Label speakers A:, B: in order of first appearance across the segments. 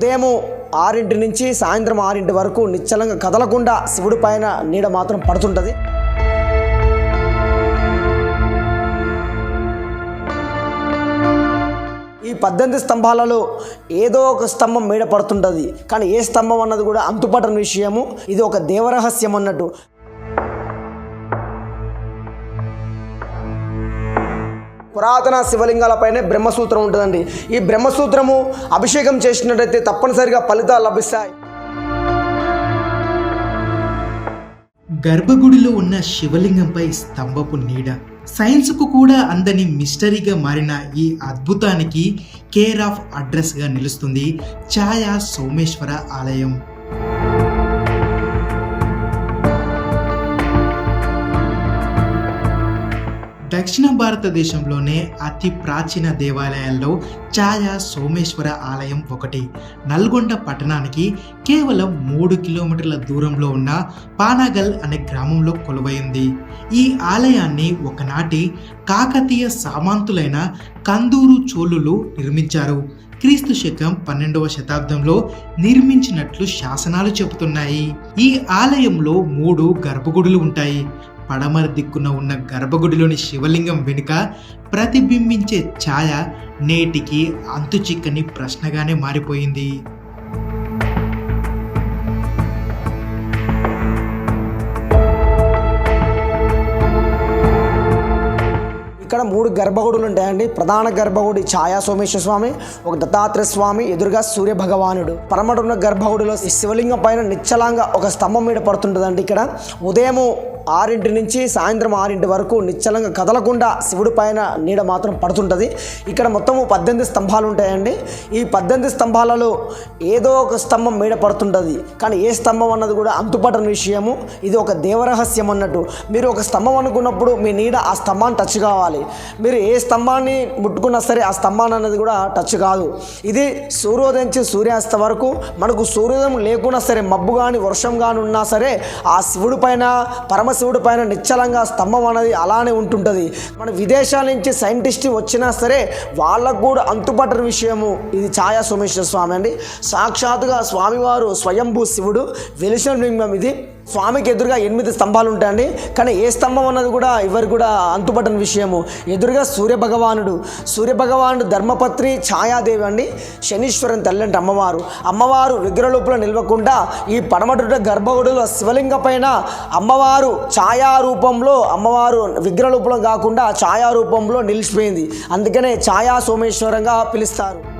A: ఉదయం ఆరింటి నుంచి సాయంత్రం ఆరింటి వరకు నిశ్చలంగా కదలకుండా శివుడి పైన నీడ మాత్రం పడుతుంటుంది. ఈ పద్దెనిమిది స్తంభాలలో ఏదో ఒక స్తంభం మీడ పడుతుంటుంది. కానీ ఏ స్తంభం అన్నది కూడా అంతుపట్టని విషయము. ఇది ఒక దేవరహస్యం అన్నట్టు. పురాతన శివలింగాలపైనే బ్రహ్మసూత్రం ఉంటుందండి. ఈ బ్రహ్మసూత్రము అభిషేకం చేసినట్టయితే తప్పనిసరిగా ఫలితాలు లభిస్తాయి.
B: గర్భగుడిలో ఉన్న శివలింగంపై స్తంభపు నీడ. సైన్స్కు కూడా అందని మిస్టరీగా మారిన ఈ అద్భుతానికి కేర్ ఆఫ్ అడ్రస్గా నిలుస్తుంది ఛాయా సోమేశ్వర ఆలయం. దక్షిణ భారతదేశంలోనే అతి ప్రాచీన దేవాలయాల్లో ఛాయా సోమేశ్వర ఆలయం ఒకటి. నల్గొండ పట్టణానికి కేవలం మూడు కిలోమీటర్ల దూరంలో ఉన్న పానాగల్ అనే గ్రామంలో కొలువైంది. ఈ ఆలయాన్ని ఒకనాటి కాకతీయ సామంతులైన కందూరు చోళులు నిర్మించారు. క్రీస్తు శకం పన్నెండవ శతాబ్దంలో నిర్మించినట్లు శాసనాలు చెబుతున్నాయి. ఈ ఆలయంలో మూడు గర్భగుడులు ఉంటాయి. పడమర దిక్కున ఉన్న గర్భగుడిలోని శివలింగం వెనుక ప్రతిబింబించే ఛాయ నేటికి అంతు చిక్కని ప్రశ్నగానే మారిపోయింది.
A: ఇక్కడ మూడు గర్భగుడులు ఉంటాయండి. ప్రధాన గర్భగుడి ఛాయా సోమేశ్వర స్వామి ఒక దత్తాత్రేయ స్వామి ఎదురుగా సూర్య భగవానుడు. పరమడున్న గర్భగుడిలో శివలింగం పైన నిశ్చలంగా ఒక స్తంభం మీద పడుతుంటుందండి ఇక్కడ. ఉదయము ఆరింటి నుంచి సాయంత్రం ఆరింటి వరకు నిశ్చలంగా కదలకుండా శివుడి పైన నీడ మాత్రం పడుతుంటుంది. ఇక్కడ మొత్తము పద్దెనిమిది స్తంభాలు ఉంటాయండి. ఈ పద్దెనిమిది స్తంభాలలో ఏదో ఒక స్తంభం మీద పడుతుంటుంది. కానీ ఏ స్తంభం అన్నది కూడా అంతుపట్టని విషయము. ఇది ఒక దేవరహస్యం అన్నట్టు. మీరు ఒక స్తంభం అనుకున్నప్పుడు మీ నీడ ఆ స్తంభాన్ని టచ్ కావాలి. మీరు ఏ స్తంభాన్ని ముట్టుకున్నా సరే ఆ స్తంభాన్ని అన్నది కూడా టచ్ కాదు. ఇది సూర్యోదయం నుంచి సూర్యాస్త వరకు మనకు సూర్యోదయం లేకున్నా సరే మబ్బు కానీ వర్షం కానీ ఉన్నా సరే ఆ శివుడి పైన శివుడి పైన నిశ్చలంగా స్తంభం అనేది అలానే ఉంటుంటుంది. మన విదేశాల నుంచి సైంటిస్ట్ వచ్చినా సరే వాళ్ళకు కూడా అంతుపట్టని విషయము. ఇది ఛాయా సోమేశ్వర స్వామి అండి. సాక్షాత్తుగా స్వామివారు స్వయంభూ శివుడు వెలిసిన లింగం ఇది. స్వామికి ఎదురుగా ఎనిమిది స్తంభాలు ఉంటాయండి కానీ ఏ స్తంభం అన్నది కూడా ఎవరు కూడా అంతుపట్టని విషయము. ఎదురుగా సూర్య భగవానుడు సూర్య భగవానుడు ధర్మపత్రి ఛాయాదేవి అండి. శనీశ్వరం తల్లంటి అమ్మవారు. అమ్మవారు విగ్రహలోపులో నిలవకుండా ఈ పడమటుట గర్భగుడిలో శివలింగ పైన అమ్మవారు ఛాయా రూపంలో అమ్మవారు విగ్రహలోపులం కాకుండా ఛాయా రూపంలో నిలిచిపోయింది. అందుకనే ఛాయా సోమేశ్వరంగా పిలుస్తారు.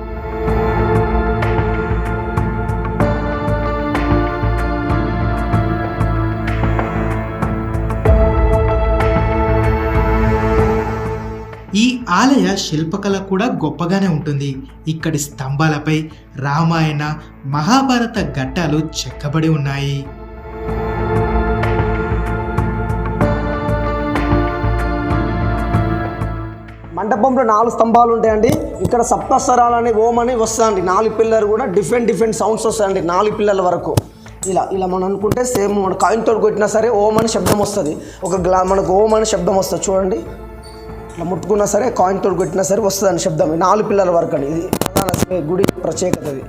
B: ఈ ఆలయ శిల్పకళ కూడా గొప్పగానే ఉంటుంది. ఇక్కడి స్తంభాలపై రామాయణ మహాభారత ఘట్టాలు చెక్కబడి ఉన్నాయి.
A: మండపంలో నాలుగు స్తంభాలు ఉంటాయండి. ఇక్కడ సప్తస్వరాలని ఓం అని వస్తాయండి. నాలుగు పిల్లలు కూడా డిఫరెంట్ డిఫరెంట్ సౌండ్స్ వస్తాయండి నాలుగు పిల్లల వరకు. ఇలా ఇలా మనం అనుకుంటే సేమ్ మన కాయిన్తో కొట్టినా సరే ఓం అని శబ్దం వస్తుంది. ఒక గ్లా మనకు ఓం అని శబ్దం వస్తుంది. చూడండి. ఇట్లా ముట్టుకున్నా సరే కాయిన్ తోడు కొట్టినా సరే వస్తుందని శబ్దం. నాలుగు పిల్లల వరకు అని. ఇది ప్రధాన గుడి ప్రత్యేకత ఇది.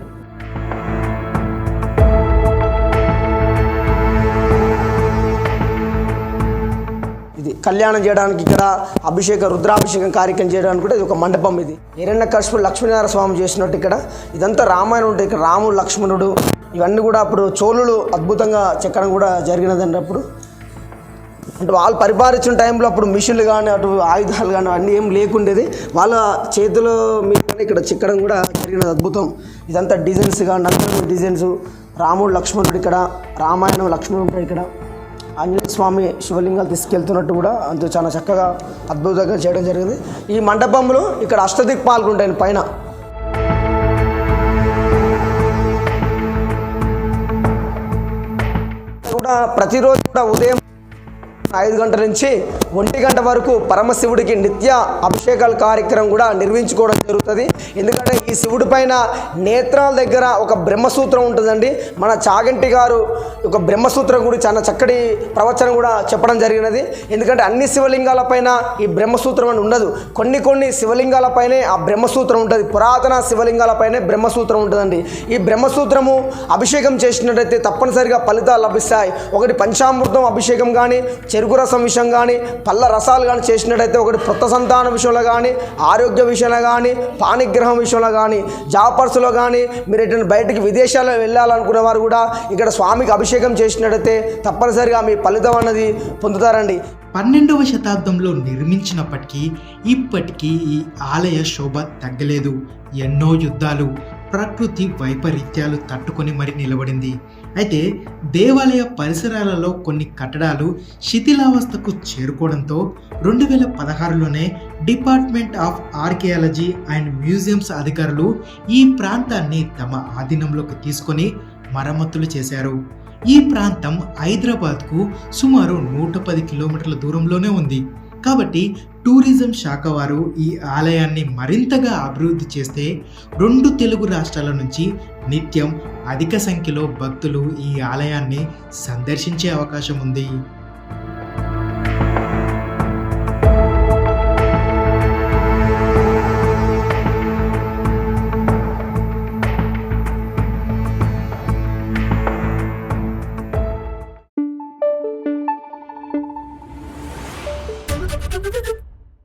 A: ఇది కళ్యాణం చేయడానికి ఇక్కడ అభిషేక రుద్రాభిషేకం కార్యక్రమం చేయడానికి కూడా ఇది ఒక మండపం ఇది. ఎరన్న కృష్ణుడు లక్ష్మీనారాయణ స్వామి చేసినట్టు ఇక్కడ. ఇదంతా రామాయణం ఉంటుంది ఇక్కడ రాముడు లక్ష్మణుడు ఇవన్నీ కూడా అప్పుడు చోళులు అద్భుతంగా చెక్కడం కూడా జరిగినదండి అప్పుడు అంటే వాళ్ళు పరిపాలించిన టైంలో అప్పుడు మిషన్లు కానీ అటు ఆయుధాలు కానీ అన్నీ ఏం లేకుండేది. వాళ్ళ చేతిలో మీద ఇక్కడ చిక్కడం కూడా జరిగినది అద్భుతం. ఇదంతా డిజైన్స్ కానీ నందన డిజైన్స్. రాముడు లక్ష్మణుడు ఇక్కడ రామాయణం లక్ష్మణుడు ఉంటాడు ఇక్కడ. ఆంజనేయ స్వామి శివలింగాలు తీసుకెళ్తున్నట్టు కూడా అంత చాలా చక్కగా అద్భుతంగా చేయడం జరిగింది. ఈ మండపంలో ఇక్కడ అష్టదిక్పాలకు ఉంటాయి పైన. కూడా ప్రతిరోజు కూడా ఉదయం ఐదు గంటల నుంచి ఒంటి గంట వరకు పరమశివుడికి నిత్య అభిషేకాల కార్యక్రమం కూడా నిర్వహించుకోవడం జరుగుతుంది. ఎందుకంటే ఈ శివుడి పైన నేత్రాల దగ్గర ఒక బ్రహ్మసూత్రం ఉంటుందండి. మన చాగంటి గారు ఒక బ్రహ్మసూత్రం గురించి చాలా చక్కటి ప్రవచనం కూడా చెప్పడం జరిగినది. ఎందుకంటే అన్ని శివలింగాల పైన ఈ బ్రహ్మసూత్రం అని ఉండదు. కొన్ని కొన్ని శివలింగాల పైనే ఆ బ్రహ్మసూత్రం ఉంటుంది. పురాతన శివలింగాల పైనే బ్రహ్మసూత్రం ఉంటుందండి. ఈ బ్రహ్మసూత్రము అభిషేకం చేసినట్టయితే తప్పనిసరిగా ఫలితాలు లభిస్తాయి. ఒకటి పంచామృతం అభిషేకం కానీ చెరుకు రసం విషయం కానీ పళ్ళ రసాలు కానీ చేసినట్టయితే ఒకటి కొత్త సంతాన విషయంలో కానీ ఆరోగ్య విషయంలో కానీ పానిగ్రహం విషయంలో కానీ జాపర్స్లో కానీ మీరు ఎటువంటి బయటికి విదేశాల్లో వెళ్ళాలనుకునే వారు కూడా ఇక్కడ స్వామికి అభిషేకం చేసినట్టయితే తప్పనిసరిగా మీ ఫలితం అన్నది పొందుతారండి.
B: పన్నెండవ శతాబ్దంలో నిర్మించినప్పటికీ ఇప్పటికీ ఈ ఆలయ శోభ తగ్గలేదు. ఎన్నో యుద్ధాలు ప్రకృతి వైపరీత్యాలు తట్టుకొని మరి నిలబడింది. అయితే దేవాలయ పరిసరాలలో కొన్ని కట్టడాలు శిథిలావస్థకు చేరుకోవడంతో రెండు వేల పదహారులోనే department of archaeology and museums అధికారులు ఈ ప్రాంతాన్ని తమ ఆధీనంలోకి తీసుకొని మరమ్మతులు చేశారు. ఈ ప్రాంతం హైదరాబాద్కు సుమారు నూట పది కిలోమీటర్ల దూరంలోనే ఉంది. కాబట్టి టూరిజం శాఖ వారు ఈ ఆలయాన్ని మరింతగా అభివృద్ధి చేస్తే రెండు తెలుగు రాష్ట్రాల నుంచి నిత్యం అధిక సంఖ్యలో భక్తులు ఈ ఆలయాన్ని సందర్శించే అవకాశం ఉంది.